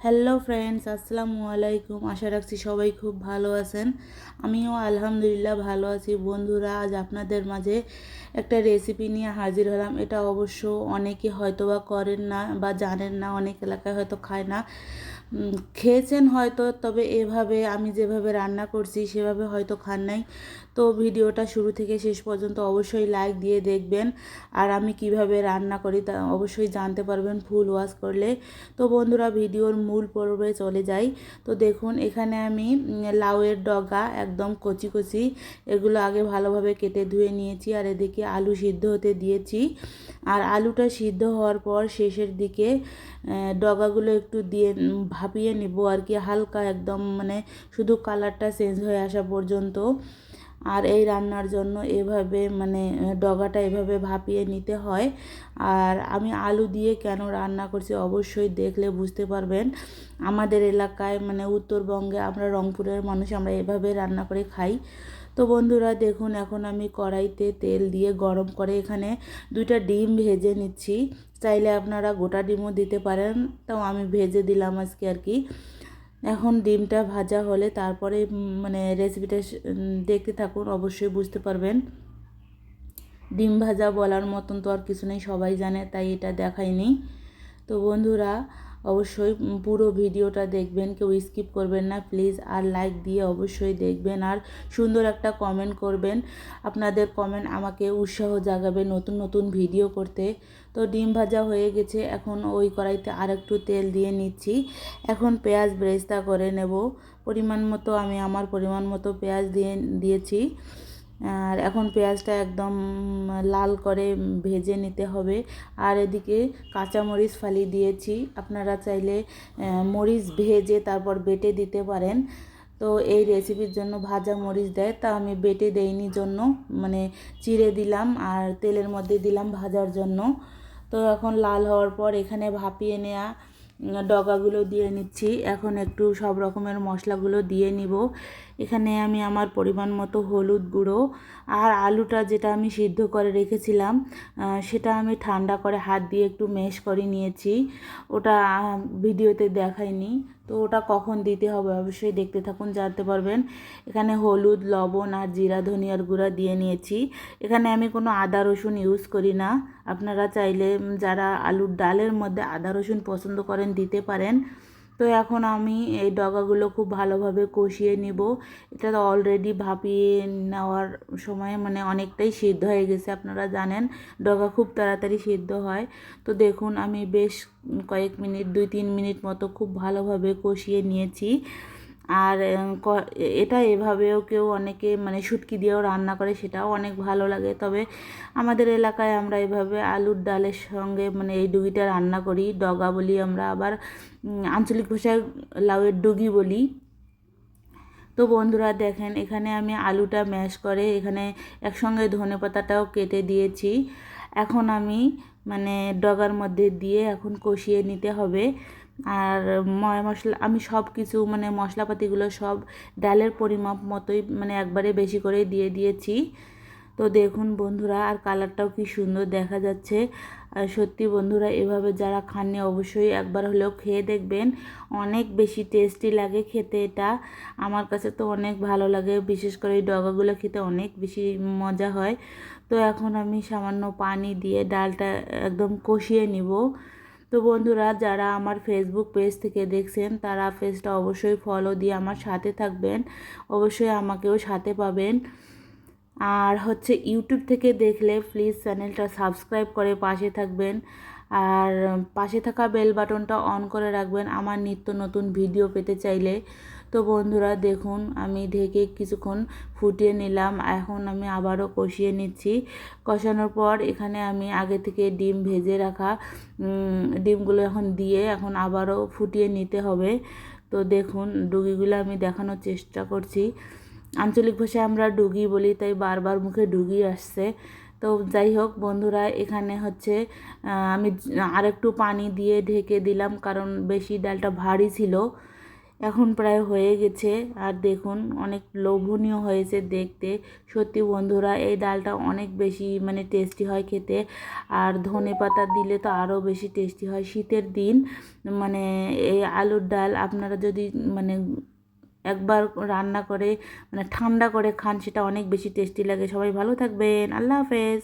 Hello friends আসসালামু আলাইকুম আশা রাখছি সবাই খুব ভালো আছেন। আমিও আলহামদুলিল্লাহ ভালো আছি। বন্ধুরা, আজ আপনাদের মাঝে একটা রেসিপি নিয়ে হাজির হলাম। এটা অবশ্য অনেকে হয়তো বা করেন না বা জানেন না, অনেক এলাকায় হয়তো খায় না। খেয়েছেন হয়তো, তবে এভাবে আমি যেভাবে রান্না করছি সেভাবে হয়তো খান নাই। তো ভিডিওটা শুরু থেকে শেষ পর্যন্ত অবশ্যই লাইক দিয়ে দেখবেন। আর আমি কীভাবে রান্না করি তা অবশ্যই জানতে পারবেন ফুল ওয়াশ করলে। তো বন্ধুরা, ভিডিওর মূল পর্বে চলে যাই। তো দেখুন, এখানে আমি লাউয়ের ডগা একদম কচি কচি, এগুলো আগে ভালোভাবে কেটে ধুয়ে নিয়েছি আর এদিকে আলু সিদ্ধ হতে দিয়েছি। আর আলুটা সিদ্ধ হওয়ার পর শেষের দিকে ডগাগুলো একটু দিয়ে ভাপিয়ে নিব আর কি, হালকা একদম মানে শুধু কালারটা চেঞ্জ হয়ে আসা পর্যন্ত। আর এই রান্নার জন্য এভাবে মানে ডগাটা এভাবে ভাপিয়ে নিতে হয়। আর আমি আলু দিয়ে কেন রান্না করছি অবশ্যই দেখলে বুঝতে পারবেন। আমাদের এলাকায় মানে উত্তরবঙ্গে আমরা রংপুরের মানুষ, আমরা এভাবে রান্না করে খাই। তো বন্ধুরা দেখুন, এখন আমি কড়াইতে তেল দিয়ে গরম করে এখানে দুইটা ডিম ভেজে নিচ্ছি। চাইলে আপনারা গোটা ডিমও দিতে পারেন, তাও আমি ভেজে দিলাম আজকে আর কি। এখন ডিমটা ভাজা হলে তারপরে মানে রেসিপিটা দেখতে থাকুন, অবশ্যই বুঝতে পারবেন। ডিম ভাজা বলার মতন তো আর কিছু নেই, সবাই জানে, তাই এটা দেখাইনি। তো বন্ধুরা অবশ্যই পুরো ভিডিওটা দেখবেন, কেউ স্কিপ করবেন না। প্লিজ আর লাইক দিয়ে অবশ্যই দেখবেন আর সুন্দর একটা কমেন্ট করবেন। আপনাদের কমেন্ট আমাকে উৎসাহ জাগাবে নতুন নতুন ভিডিও করতে। তো ডিম ভাজা হয়ে গেছে, এখন ওই কড়াইতে আর একটু তেল দিয়ে নিচ্ছি। এখন পেঁয়াজ ব্রেস্তা করে নেব। পরিমাণ মতো, আমি আমার পরিমাণ মতো পেঁয়াজ দিয়ে দিয়েছি। আর এখন পেঁয়াজটা একদম লাল করে ভেজে নিতে হবে। আর এদিকে কাঁচামরিচ ফালি দিয়েছি। আপনারা চাইলে মরিচ ভেজে তারপর বেটে দিতে পারেন। তো এই রেসিপির জন্য ভাজা মরিচ দেয়। তা আমি বেটে দেইনি জন্য মানে চিড়ে দিলাম আর তেলের মধ্যে দিলাম ভাজার জন্য। তো এখন লাল হওয়ার পর এখানে ভাপিয়ে নেওয়া ডগাগুলো দিয়ে নিচ্ছি। এখন একটু সব রকমের মশলাগুলো দিয়ে নিব। এখানে আমি আমার পরিমাণ মতো হলুদ গুঁড়ো আর আলুটা যেটা আমি সিদ্ধ করে রেখেছিলাম সেটা আমি ঠান্ডা করে হাত দিয়ে একটু মেশ করে নিয়েছি। ওটা ভিডিওতে দেখাইনি। তো ওটা কখন দিতে হবে? অবশ্যই দেখতে থাকুন, জানতে পারবেন। এখানে হলুদ, লবণ আর জিরা, ধনিয়ার গুঁড়া দিয়ে নিয়েছি। এখানে আমি কোনো আদা, রসুন ইউজ করি না। আপনারা চাইলে যারা আলুর ডালের মধ্যে আদা, রসুন পছন্দ করেন, দিতে পারেন। তো এখন আমি এই ডগাগুলো খুব ভালোভাবে কষিয়ে নিব। এটা তো অলরেডি ভাপিয়ে নেওয়ার সময় মানে অনেকটাই সিদ্ধ হয়ে গেছে, আপনারা জানেন। ডগা খুব তাড়াতাড়ি সিদ্ধ হয়। তো দেখুন, আমি বেশ কয়েক মিনিট, দুই তিন মিনিট মতো খুব ভালোভাবে কষিয়ে নিয়েছি। আর এটা এভাবেও কেউ অনেকে মানে শুটকি দিয়েও রান্না করে, সেটাও অনেক ভালো লাগে। তবে আমাদের এলাকায় আমরা এভাবে আলুর ডালের সঙ্গে মানে এই ডুগিটা রান্না করি। ডগা বলি আমরা আবার আঞ্চলিক ভাষায় লাউয়ের ডুগি বলি। তো বন্ধুরা দেখেন, এখানে আমি আলুটা ম্যাশ করে এখানে একসঙ্গে ধনে পাতাটাও কেটে দিয়েছি। এখন আমি মানে ডগার মধ্যে দিয়ে এখন কষিয়ে নিতে হবে। আর ময় মশলা, আমি সব কিছু মানে মশলাপাতিগুলো সব ডালের পরিমাপ মতোই মানে একবারে বেশি করে দিয়ে দিয়েছি। তো দেখুন বন্ধুরা, আর কালারটাও কি সুন্দর দেখা যাচ্ছে। আর সত্যি বন্ধুরা, এভাবে যারা খাননি অবশ্যই একবার হলেও খেয়ে দেখবেন। অনেক বেশি টেস্টি লাগে খেতে এটা। আমার কাছে তো অনেক ভালো লাগে, বিশেষ করে এই ডগাগুলো খেতে অনেক বেশি মজা হয়। তো এখন আমি সামান্য পানি দিয়ে ডালটা একদম কষিয়ে নিব। তো বন্ধুরা, যারা আমার ফেসবুক পেজ থেকে দেখছেন, তারা পেজটা অবশ্যই ফলো দিয়ে আমার সাথে থাকবেন। অবশ্যই আমাকেও সাথে পাবেন। আর হচ্ছে ইউটিউব থেকে দেখলে প্লিজ চ্যানেলটা সাবস্ক্রাইব করে পাশে থাকবেন। আর পাশে থাকা বেল বাটনটা অন করে রাখবেন। আমার নিত্য নতুন ভিডিও পেতে চাইলে। তো বন্ধুরা দেখুন, আমি ঢেকে কিছুক্ষণ ফুটিয়ে নিলাম। এখন আমি আবারও কষিয়ে নিচ্ছি। কষানোর পর এখানে আমি আগে থেকে ডিম ভেজে রাখা ডিমগুলো এখন দিয়ে এখন আবারও ফুটিয়ে নিতে হবে। তো দেখুন, ডুগিগুলো আমি দেখানোর চেষ্টা করছি। আঞ্চলিক ভাষায় আমরা ডুগি বলি, তাই বারবার মুখে ডুগি আসছে। তো যাই হোক বন্ধুরা, এখানে হচ্ছে আমি আরেকটু পানি দিয়ে ঢেকে দিলাম, কারণ বেশি ডালটা ভারী ছিল। এখন প্রায় হয়ে গেছে। আর দেখুন, অনেক লোভনীয় হয়েছে দেখতে। সত্যি বন্ধুরা, এই ডালটা অনেক বেশি মানে টেস্টি হয় খেতে। আর ধনে পাতা দিলে তো আরও বেশি টেস্টি হয়। শীতের দিন মানে এই আলুর ডাল আপনারা যদি মানে একবার রান্না করে মানে ঠান্ডা করে খান, সেটা অনেক বেশি টেস্টি লাগে। সবাই ভালো থাকবেন। আল্লাহ হাফেজ।